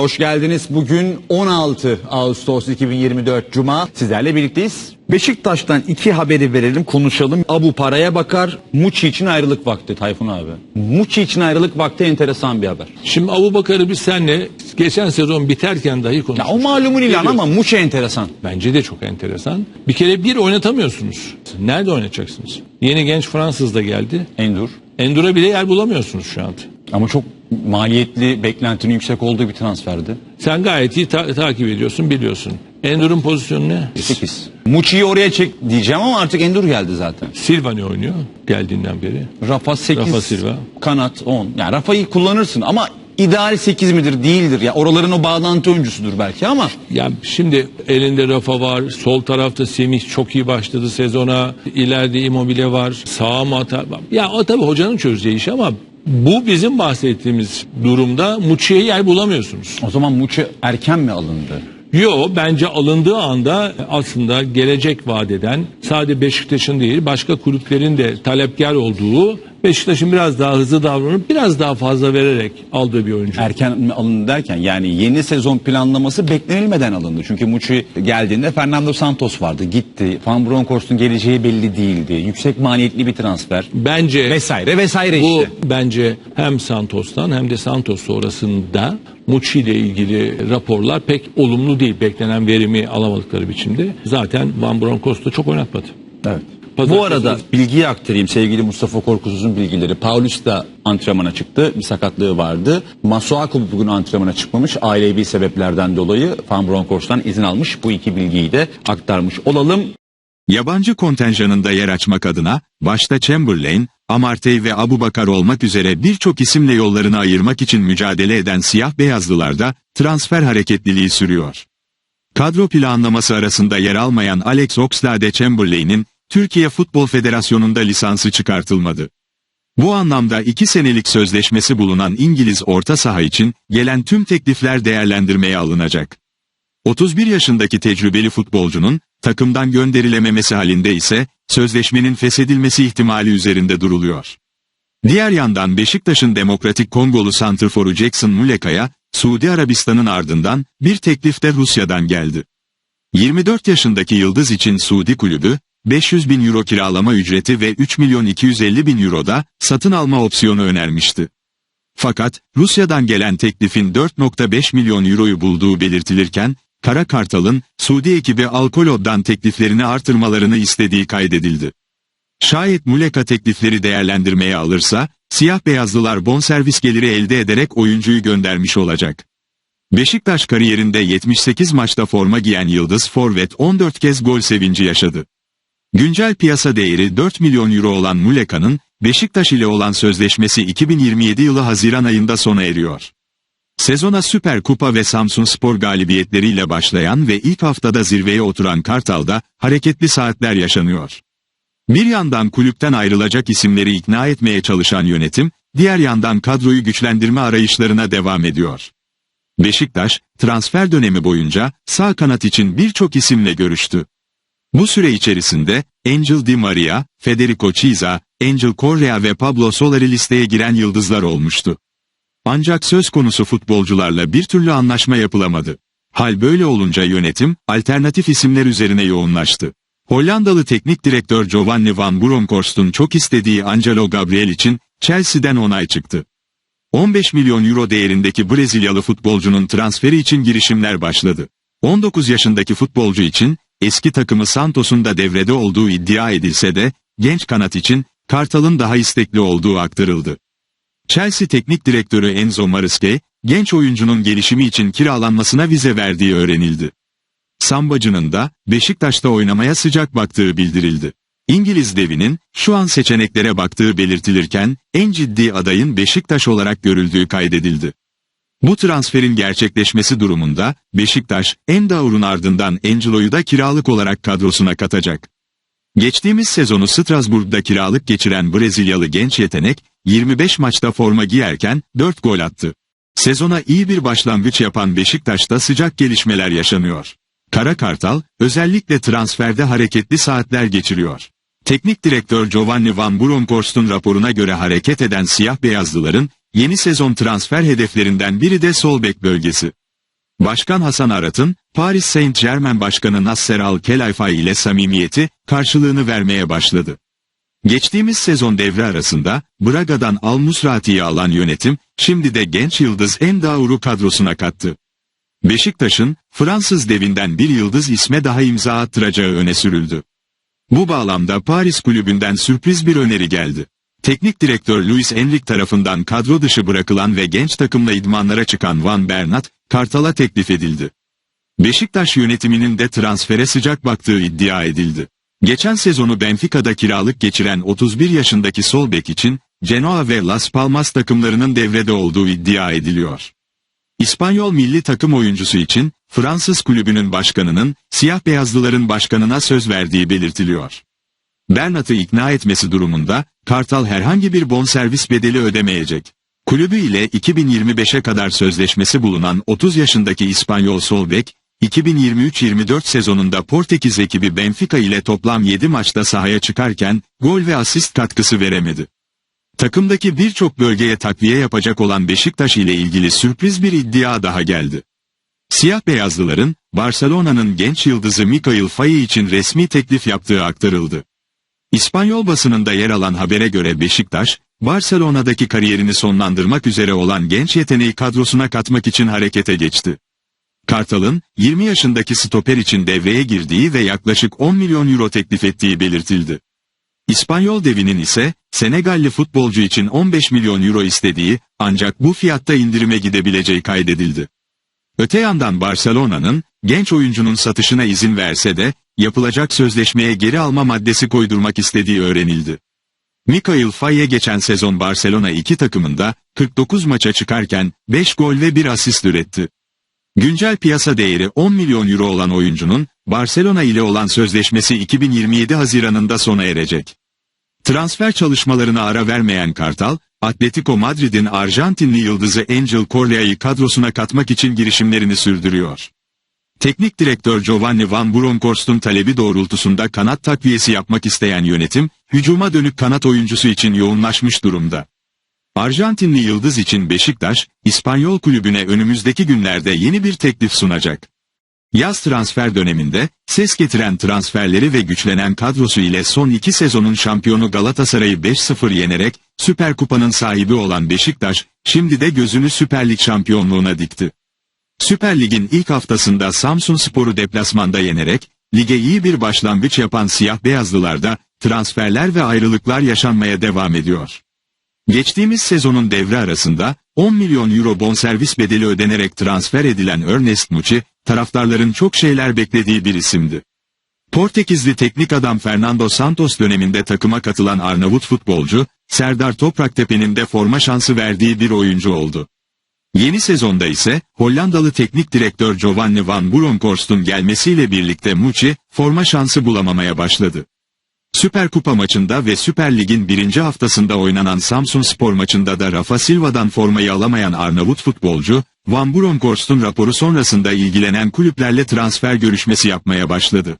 Hoş geldiniz. Bugün 16 Ağustos 2024 Cuma. Sizlerle birlikteyiz. Beşiktaş'tan iki haberi verelim, konuşalım. Abu paraya bakar, Muçi için ayrılık vakti Tayfun abi. Muçi için ayrılık vakti enteresan bir haber. Şimdi Abu Bakar'ı biz senle geçen sezon biterken dahi Ya konuştuk. o malumun ilan ama Muçi enteresan. Bence de çok enteresan. Bir kere bir oynatamıyorsunuz. Nerede oynatacaksınız? Yeni genç Fransız da geldi. Endur. Endur'a bile yer bulamıyorsunuz şu anda. Ama çok maliyetli, beklentinin yüksek olduğu bir transferdi. Sen gayet iyi ta- takip ediyorsun, biliyorsun. Endur'un pozisyonu ne? 8. Muçi'yi oraya çek diyeceğim ama artık Endur geldi zaten. Silva ne oynuyor geldiğinden beri? Rafa 8. Rafa Silva. Kanat 10. Yani Rafa'yı kullanırsın ama ideal 8 midir değildir. Ya oraların o bağlantı oyuncusudur belki ama Ya şimdi elinde Rafa var, sol tarafta Semih çok iyi başladı sezona, ileride Immobile var, sağa mı atar? Ya o tabii hocanın çözeceği iş ama bu bizim bahsettiğimiz durumda Muçi'ye yer bulamıyorsunuz. o zaman Muçi erken mi alındı? Yo bence alındığı anda aslında gelecek vadeden sadece Beşiktaş'ın değil başka kulüplerin de talepkar olduğu Beşiktaş'ın biraz daha hızlı davranıp biraz daha fazla vererek aldığı bir oyuncu. Erken mi alındı derken yani yeni sezon planlaması beklenilmeden alındı. Çünkü Muçi geldiğinde Fernando Santos vardı gitti. Van Bronckhorst'un geleceği belli değildi. Yüksek maliyetli bir transfer. Bence Vesaire vesaire bu işte. bence hem Santos'tan hem de Santos sonrasında Muçi ile ilgili raporlar pek olumlu değil beklenen verimi alamadıkları biçimde. Zaten Van Bronckhorst da çok oynatmadı. Evet. Pazartesi- Bu arada bilgiyi aktarayım sevgili Mustafa Korkusuz'un bilgileri. Paulus da antrenmana çıktı. Bir sakatlığı vardı. Masuaku bugün antrenmana çıkmamış. Ailevi sebeplerden dolayı Van Bronckhorst'tan izin almış. Bu iki bilgiyi de aktarmış olalım. Yabancı kontenjanında yer açmak adına, başta Chamberlain, Amartey ve Abubakar olmak üzere birçok isimle yollarını ayırmak için mücadele eden siyah beyazlılarda transfer hareketliliği sürüyor. Kadro planlaması arasında yer almayan Alex Oxlade-Chamberlain'in Türkiye Futbol Federasyonu'nda lisansı çıkartılmadı. Bu anlamda iki senelik sözleşmesi bulunan İngiliz orta saha için gelen tüm teklifler değerlendirmeye alınacak. 31 yaşındaki tecrübeli futbolcunun takımdan gönderilememesi halinde ise sözleşmenin feshedilmesi ihtimali üzerinde duruluyor. Diğer yandan Beşiktaş'ın Demokratik Kongolu santrforu Jackson Muleka'ya Suudi Arabistan'ın ardından bir teklif de Rusya'dan geldi. 24 yaşındaki yıldız için Suudi kulübü 500 bin euro kiralama ücreti ve 3 milyon 250 bin euro da satın alma opsiyonu önermişti. Fakat Rusya'dan gelen teklifin 4.5 milyon euroyu bulduğu belirtilirken, Kara Kartal'ın Suudi ekibi Alkolod'dan tekliflerini artırmalarını istediği kaydedildi. Şayet Muleka teklifleri değerlendirmeye alırsa, siyah beyazlılar bonservis geliri elde ederek oyuncuyu göndermiş olacak. Beşiktaş kariyerinde 78 maçta forma giyen Yıldız Forvet 14 kez gol sevinci yaşadı. Güncel piyasa değeri 4 milyon euro olan Muleka'nın, Beşiktaş ile olan sözleşmesi 2027 yılı Haziran ayında sona eriyor. Sezona Süper Kupa ve Samsun Spor galibiyetleriyle başlayan ve ilk haftada zirveye oturan Kartal'da hareketli saatler yaşanıyor. Bir yandan kulüpten ayrılacak isimleri ikna etmeye çalışan yönetim, diğer yandan kadroyu güçlendirme arayışlarına devam ediyor. Beşiktaş, transfer dönemi boyunca sağ kanat için birçok isimle görüştü. Bu süre içerisinde Angel Di Maria, Federico Chiesa, Angel Correa ve Pablo Solari listeye giren yıldızlar olmuştu. Ancak söz konusu futbolcularla bir türlü anlaşma yapılamadı. Hal böyle olunca yönetim, alternatif isimler üzerine yoğunlaştı. Hollandalı teknik direktör Giovanni van Bronckhorst'un çok istediği Angelo Gabriel için Chelsea'den onay çıktı. 15 milyon euro değerindeki Brezilyalı futbolcunun transferi için girişimler başladı. 19 yaşındaki futbolcu için eski takımı Santos'un da devrede olduğu iddia edilse de genç kanat için Kartal'ın daha istekli olduğu aktarıldı. Chelsea teknik direktörü Enzo Maresca, genç oyuncunun gelişimi için kiralanmasına vize verdiği öğrenildi. Sambacı'nın da Beşiktaş'ta oynamaya sıcak baktığı bildirildi. İngiliz devinin şu an seçeneklere baktığı belirtilirken en ciddi adayın Beşiktaş olarak görüldüğü kaydedildi. Bu transferin gerçekleşmesi durumunda Beşiktaş, Endaur'un ardından Angelo'yu da kiralık olarak kadrosuna katacak. Geçtiğimiz sezonu Strasbourg'da kiralık geçiren Brezilyalı genç yetenek, 25 maçta forma giyerken 4 gol attı. Sezona iyi bir başlangıç yapan Beşiktaş'ta sıcak gelişmeler yaşanıyor. Kara Kartal, özellikle transferde hareketli saatler geçiriyor. Teknik direktör Giovanni Van Bronckhorst'un raporuna göre hareket eden siyah beyazlıların, yeni sezon transfer hedeflerinden biri de sol bek bölgesi. Başkan Hasan Arat'ın, Paris Saint-Germain Başkanı Nasser Al-Khelaifi ile samimiyeti, karşılığını vermeye başladı. Geçtiğimiz sezon devre arasında, Braga'dan Al Musrati'yi alan yönetim, şimdi de genç yıldız Endaur'u kadrosuna kattı. Beşiktaş'ın, Fransız devinden bir yıldız isme daha imza attıracağı öne sürüldü. Bu bağlamda Paris kulübünden sürpriz bir öneri geldi. Teknik direktör Luis Enrique tarafından kadro dışı bırakılan ve genç takımla idmanlara çıkan Van Bernat, Kartal'a teklif edildi. Beşiktaş yönetiminin de transfere sıcak baktığı iddia edildi. Geçen sezonu Benfica'da kiralık geçiren 31 yaşındaki sol bek için, Genoa ve Las Palmas takımlarının devrede olduğu iddia ediliyor. İspanyol milli takım oyuncusu için, Fransız kulübünün başkanının, siyah beyazlıların başkanına söz verdiği belirtiliyor. Bernat'ı ikna etmesi durumunda, Kartal herhangi bir bonservis bedeli ödemeyecek. Kulübü ile 2025'e kadar sözleşmesi bulunan 30 yaşındaki İspanyol sol bek, 2023-24 sezonunda Portekiz ekibi Benfica ile toplam 7 maçta sahaya çıkarken, gol ve asist katkısı veremedi. Takımdaki birçok bölgeye takviye yapacak olan Beşiktaş ile ilgili sürpriz bir iddia daha geldi. Siyah beyazlıların, Barcelona'nın genç yıldızı Mikael Faye için resmi teklif yaptığı aktarıldı. İspanyol basınında yer alan habere göre Beşiktaş, Barcelona'daki kariyerini sonlandırmak üzere olan genç yeteneği kadrosuna katmak için harekete geçti. Kartal'ın 20 yaşındaki stoper için devreye girdiği ve yaklaşık 10 milyon euro teklif ettiği belirtildi. İspanyol devinin ise Senegalli futbolcu için 15 milyon euro istediği ancak bu fiyatta indirime gidebileceği kaydedildi. Öte yandan Barcelona'nın genç oyuncunun satışına izin verse de yapılacak sözleşmeye geri alma maddesi koydurmak istediği öğrenildi. Mikael Faye geçen sezon Barcelona 2 takımında 49 maça çıkarken 5 gol ve 1 asist üretti. Güncel piyasa değeri 10 milyon euro olan oyuncunun Barcelona ile olan sözleşmesi 2027 Haziran'ında sona erecek. Transfer çalışmalarına ara vermeyen Kartal, Atletico Madrid'in Arjantinli yıldızı Angel Correa'yı kadrosuna katmak için girişimlerini sürdürüyor. Teknik direktör Giovanni Van Bronckhorst'un talebi doğrultusunda kanat takviyesi yapmak isteyen yönetim, hücuma dönük kanat oyuncusu için yoğunlaşmış durumda. Arjantinli yıldız için Beşiktaş, İspanyol kulübüne önümüzdeki günlerde yeni bir teklif sunacak. Yaz transfer döneminde, ses getiren transferleri ve güçlenen kadrosu ile son iki sezonun şampiyonu Galatasaray'ı 5-0 yenerek, Süper Kupa'nın sahibi olan Beşiktaş, şimdi de gözünü Süper Lig şampiyonluğuna dikti. Süper Lig'in ilk haftasında Samsun Spor'u deplasmanda yenerek, lige iyi bir başlangıç yapan siyah beyazlılarda, transferler ve ayrılıklar yaşanmaya devam ediyor. Geçtiğimiz sezonun devre arasında 10 milyon euro bonservis bedeli ödenerek transfer edilen Ernest Muçi, taraftarların çok şeyler beklediği bir isimdi. Portekizli teknik adam Fernando Santos döneminde takıma katılan Arnavut futbolcu, Serdar Topraktepe'nin de forma şansı verdiği bir oyuncu oldu. Yeni sezonda ise Hollandalı teknik direktör Giovanni van Bronckhorst'un gelmesiyle birlikte Muçi, forma şansı bulamamaya başladı. Süper Kupa maçında ve Süper Lig'in birinci haftasında oynanan Samsun Spor maçında da Rafa Silva'dan formayı alamayan Arnavut futbolcu, Van Bronckhorst'un raporu sonrasında ilgilenen kulüplerle transfer görüşmesi yapmaya başladı.